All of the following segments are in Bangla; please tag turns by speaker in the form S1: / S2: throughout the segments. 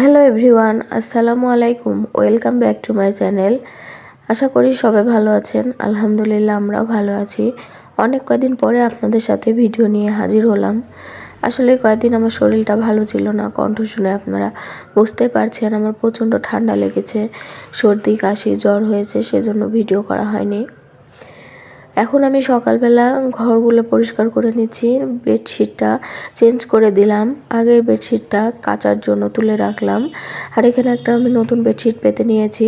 S1: হ্যালো এভরিওয়ান, আসসালামু আলাইকুম। Welcome back to my channel. আশা করি সবাই ভালো আছেন। আলহামদুলিল্লাহ, আমরাও ভালো আছি। অনেক কয়দিন পরে আপনাদের সাথে ভিডিও নিয়ে হাজির হলাম। আসলে কয়েকদিন আমার শরীরটা ভালো ছিল না, কণ্ঠ শুনে আপনারা বুঝতে পারছেন আমার প্রচণ্ড ঠান্ডা লেগেছে, সর্দি, কাশি, জ্বর হয়েছে, সেজন্য ভিডিও করা হয়নি। এখন আমি সকালবেলা ঘরগুলো পরিষ্কার করে নিচ্ছি, বেডশিটটা চেঞ্জ করে দিলাম, আগের বেডশিটটা কাচার জন্য তুলে রাখলাম, আর এখানে একটা আমি নতুন বেডশিট পেতে নিয়েছি,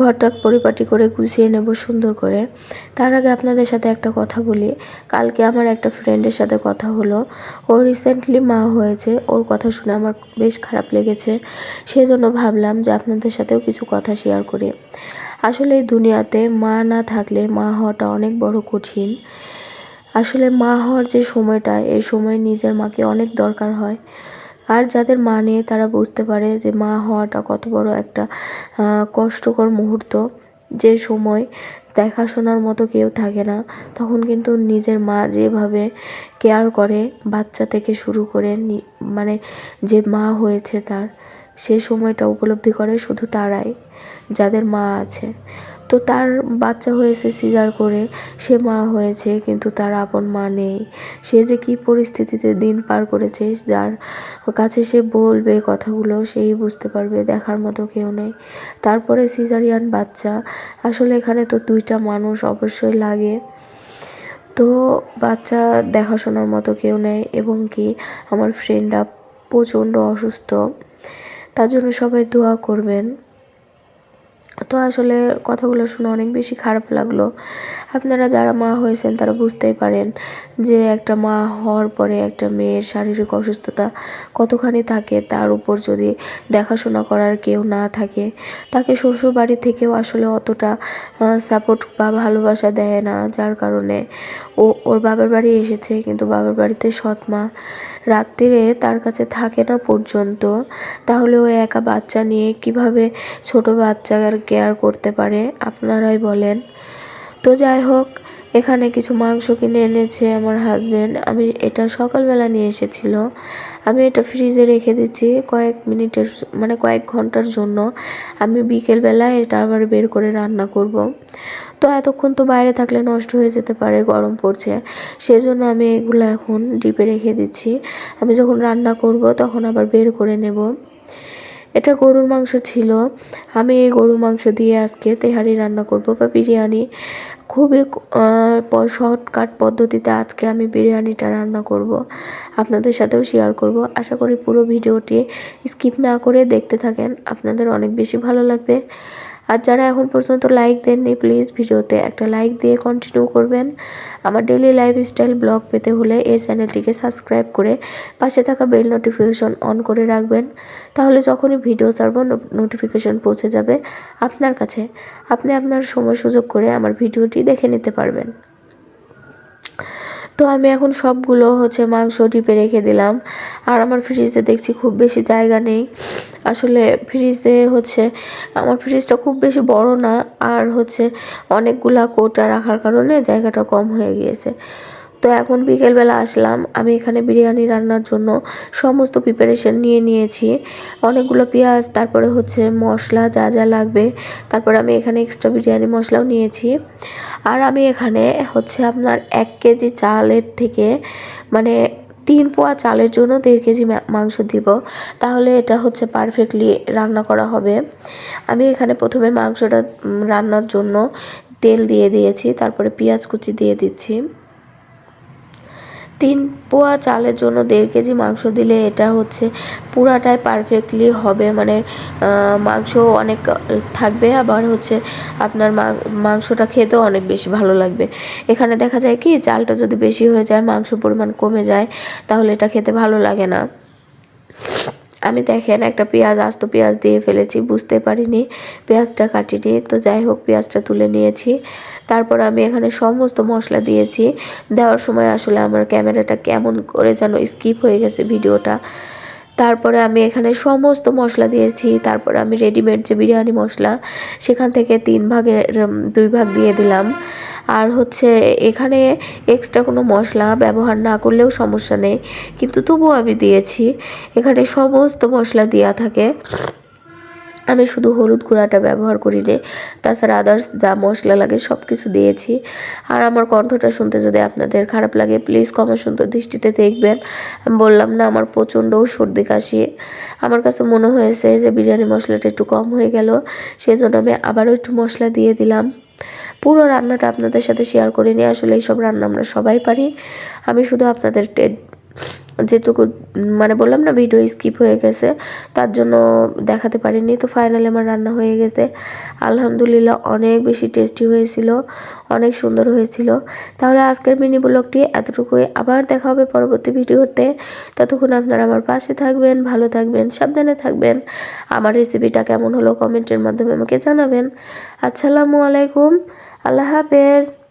S1: ঘরটা পরিপাটি করে গুছিয়ে নেব সুন্দর করে। তার আগে আপনাদের সাথে একটা কথা বলি, কালকে আমার একটা ফ্রেন্ডের সাথে কথা হলো, ও রিসেন্টলি মা হয়েছে, ওর কথা শুনে আমার বেশ খারাপ লেগেছে, সেজন্য ভাবলাম যে আপনাদের সাথেও কিছু কথা শেয়ার করি। আসলে এই দুনিয়াতে মা না থাকলে মা হওয়াটা অনেক বড় কঠিন। আসলে মা হওয়ার যে সময়টা, এই সময় নিজের মাকে অনেক দরকার হয়। আর যাদের মা নেই, তারা বুঝতে পারে যে মা হওয়াটা কত বড় একটা কষ্টকর মুহূর্ত। যে সময় দেখাশোনার মতো কেউ থাকে না, তখন কিন্তু নিজের মা যেভাবে কেয়ার করে, বাচ্চা থেকে শুরু করে মানে যে মা হয়েছে তার সে সময়টা উপলব্ধি করে শুধু তারাই, যাদের মা আছে। তো তার বাচ্চা হয়েছে সিজার করে, সে মা হয়েছে, কিন্তু তার আপন মা নেই। সে যে কী পরিস্থিতিতে দিন পার করেছে, যার কাছে সে বলবে কথাগুলো, সেই বুঝতে পারবে, দেখার মতো কেউ নেই। তারপরে সিজারিয়ান বাচ্চা, আসলে এখানে তো দুইটা মানুষ অবশ্যই লাগে। তো বাচ্চা দেখাশোনার মতো কেউ নেই, এবং কি আমার ফ্রেন্ডরা প্রচণ্ড অসুস্থ। তার জন্য সবাই দোয়া করবেন। তো আসলে কথাগুলো শুনে অনেক বেশি খারাপ লাগল। আপনারা যারা মা হয়েছেন, তারা বুঝতেই পারেন যে একটা মা হওয়ার পরে একটা মেয়ের শারীরিক অসুস্থতা কতখানি থাকে, তার উপর যদি দেখাশোনা করার কেউ না থাকে, তাকে শ্বশুর বাড়ি থেকেও আসলে অতটা সাপোর্ট বা ভালোবাসা দেয় না। যার কারণে ও, ওর বাবার বাড়ি এসেছে, কিন্তু বাবার বাড়িতে সৎ মা রাত্রিরে তার কাছে থাকে না পর্যন্ত। তাহলে ও একা বাচ্চা নিয়ে কীভাবে ছোট বাচ্চার কেয়ার করতে পারে, আপনারাই বলেন। তো যাই হোক, এখানে কিছু মাংস কিনে এনেছে আমার হাজব্যান্ড আমি এটা সকালবেলা নিয়ে এসেছিল। আমি এটা ফ্রিজে রেখে দিচ্ছি কয়েক মিনিটের মানে কয়েক ঘণ্টার জন্য। আমি বিকেলবেলা এটা আবার বের করে রান্না করব। তো এতক্ষণ তো বাইরে থাকলে নষ্ট হয়ে যেতে পারে, গরম পড়ছে। সেজন্য আমি এগুলো এখন ডিপে রেখে দিচ্ছি। আমি যখন রান্না করব তখন আবার বের করে নেব। এটা গরুর মাংস ছিল। আমি এই গরুর মাংস দিয়ে আজকে তেহারি রান্না করব বা বিরিয়ানি। খুবই শর্টকাট পদ্ধতিতে আজকে আমি বিরিয়ানিটা রান্না করব। আপনাদের সাথেও শেয়ার করব। আশা করি পুরো ভিডিওটি স্কিপ না করে দেখতে থাকেন। আপনাদের অনেক বেশি ভালো লাগবে। আর যারা এখন পর্যন্ত লাইক দেননি প্লিজ ভিডিওতে একটা লাইক দিয়ে কন্টিনিউ করবেন। আমার ডেলি লাইফস্টাইল ব্লগ পেতে হলে এই চ্যানেলটিকে সাবস্ক্রাইব করে পাশে থাকা বেল নোটিফিকেশন অন করে রাখবেন। তাহলে যখনই ভিডিও ছাড়বো নোটিফিকেশন পৌঁছে যাবে আপনার কাছে। আপনি আপনার সময় সুযোগ করে আমার ভিডিওটি দেখে নিতে পারবেন। তো আমি এখন সবগুলো হচ্ছে মাংস ডিপে রেখে দিলাম। আর আমার ফ্রিজে দেখছি খুব বেশি জায়গা নেই। আসলে ফ্রিজে হচ্ছে, আমার ফ্রিজটা খুব বেশি বড় না, আর হচ্ছে অনেকগুলা কোটা রাখার কারণে জায়গাটা কম হয়ে গিয়েছে। তো এখন বিকেলবেলা আসলাম, আমি এখানে বিরিয়ানি রান্নার জন্য সমস্ত প্রিপারেশন নিয়ে নিয়েছি। অনেকগুলো পেঁয়াজ, তারপরে হচ্ছে মশলা যা যা লাগবে, তারপরে আমি এখানে এক্সট্রা বিরিয়ানি মশলাও নিয়েছি। আর আমি এখানে হচ্ছে আপনার এক কেজি চালের থেকে মানে তিন পোয়া চালের জন্য দেড় কেজি মাংস দিব। তাহলে এটা হচ্ছে পারফেক্টলি রান্না করা হবে। আমি এখানে প্রথমে মাংসটা রান্নার জন্য তেল দিয়ে দিয়েছি, তারপরে পেঁয়াজ কুচি দিয়ে দিচ্ছি। তিন পোয়া চালের জন্য দেড় কেজি মাংস দিলে এটা হচ্ছে পুরাটাই পারফেক্টলি হবে। মানে মাংস অনেক থাকবে, আবার হচ্ছে আপনার মাংসটা খেতেও অনেক বেশি ভালো লাগবে। এখানে দেখা যায় কি, চালটা যদি বেশি হয়ে যায়, মাংস পরিমাণ কমে যায়, তাহলে এটা খেতে ভালো লাগে না। আমি দেখেন একটা পেঁয়াজ, আস্ত পেঁয়াজ দিয়ে ফেলেছি, বুঝতে পারিনি পেঁয়াজটা কাটিনি। তো যাই হোক, পেঁয়াজটা তুলে নিয়েছি। তারপর আমি এখানে সমস্ত মশলা দিয়েছি। দেওয়ার সময় আসলে আমার ক্যামেরাটা কেমন করে যেন স্কিপ হয়ে গেছে ভিডিওটা। তারপরে আমি এখানে সমস্ত মশলা দিয়েছি। তারপরে আমি রেডিমেড যে বিরিয়ানি মশলা, সেখান থেকে তিন ভাগের দুই ভাগ দিয়ে দিলাম। আর হচ্ছে এখানে এক্সট্রা কোনো মশলা ব্যবহার না করলেও সমস্যা নেই। কিন্তু তবুও আমি দিয়েছি। এখানে সমস্ত মশলা দেওয়া থাকে। আমি শুধু হলুদ গুঁড়াটা ব্যবহার করি নে তাছাড়া আদার্স যা মশলা লাগে সব কিছু দিয়েছি। আর আমার কণ্ঠটা শুনতে যদি আপনাদের খারাপ লাগে প্লিজ ক্ষমা সুন্দর দৃষ্টিতে দেখবেন। আমি বললাম, না, আমার প্রচণ্ড সর্দি কাশি। আমার কাছে মনে হয়েছে যে বিরিয়ানি মশলাটা একটু কম হয়ে গেল, সেজন্য আমি আবারও একটু মশলা দিয়ে দিলাম। পুরো রান্নাটা আপনাদের সাথে শেয়ার করে নিয়ে আসলে এইসব রান্না আমরা সবাই পারি। আমি শুধু আপনাদের যেটুকু মানে বললাম না ভিডিও স্কিপ হয়ে গেছে, তার জন্য দেখাতে পারিনি। তো ফাইনালি আমার রান্না হয়ে গেছে। আলহামদুলিল্লাহ অনেক বেশি টেস্টি হয়েছিল, অনেক সুন্দর হয়েছিল। তাহলে আজকের মিনি ব্লগটি এতটুকুই। আবার দেখা হবে পরবর্তী ভিডিওতে ততক্ষণ আপনারা আমার পাশে থাকবেন, ভালো থাকবেন, সাবধানে থাকবেন। আমার রেসিপিটা কেমন হলো কমেন্টের মাধ্যমে আমাকে জানাবেন। আসসালামু আলাইকুম, আল্লাহ হাফেজ।